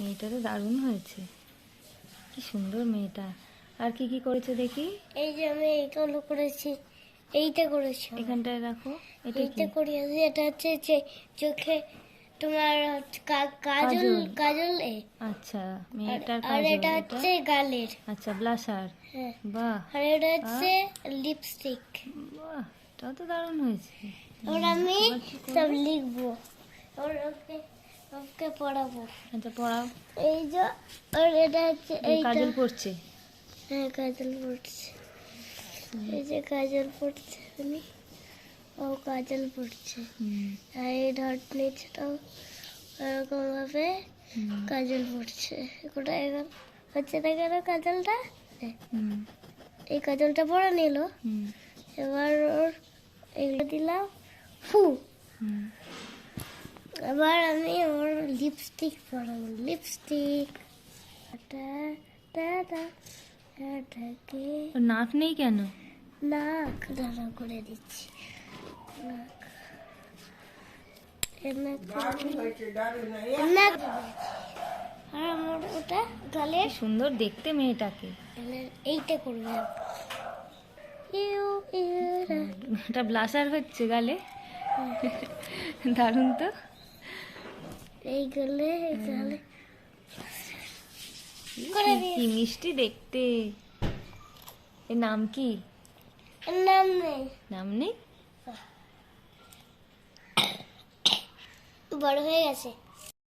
মেয়েটা তো দারুণ হয়েছে। কি সুন্দর মেয়েটা। আর কি কি করেছে দেখি? এই যে আমি এইগুলো করেছি। এইটা করেছি এখানটায় রাখো এটা কি? এইটা এটা হচ্ছে যে চোখে তোমার কাজল কাজল। এ। আচ্ছা আর- মেয়েটার আর কাজল এটা এটা? হচ্ছে গালের। আচ্ছা ব্লাশার হ্যাঁ। বাহ। আর এটা হচ্ছে লিপস্টিক বাহ এটাও তো দারুণ হয়েছে। এবার আমি? সব লিখব। এবার ওকে ওকে পড়াবো। আচ্ছা পড়াও। এই যে আর এটা হচ্ছে এই কাজল পড়ছে? হ্যাঁ কাজল পড়ছে। এই যে কাজল পড়ছে আমি ও কাজল পড়ছে। আর এই ডট নিচটাও এরকম ভাবে কাজল পড়ছে। কোথায় গেল হচ্ছে না কেন কাজলটা? হ্যাঁ, এই কাজলটা পরে নিল। এবার ওর এগুলো দিলাম। ফু। এবার আমি ওর লিপস্টিক পরাবো। লিপস্টিক ওর নাক নেই কেন? নাক দাঁড়া করে দিচ্ছি। নাক। আর আমার ওটা গালের কি সুন্দর দেখতে মেয়েটাকে। এইটা করবে। এটা ব্লাশার হচ্ছে গালে। দারুণ তো। এই গালে কি- করে কি মিষ্টি দেখতে? এর নাম কি? নাম নেই। নাম নেই? বড় হয়ে গেছে।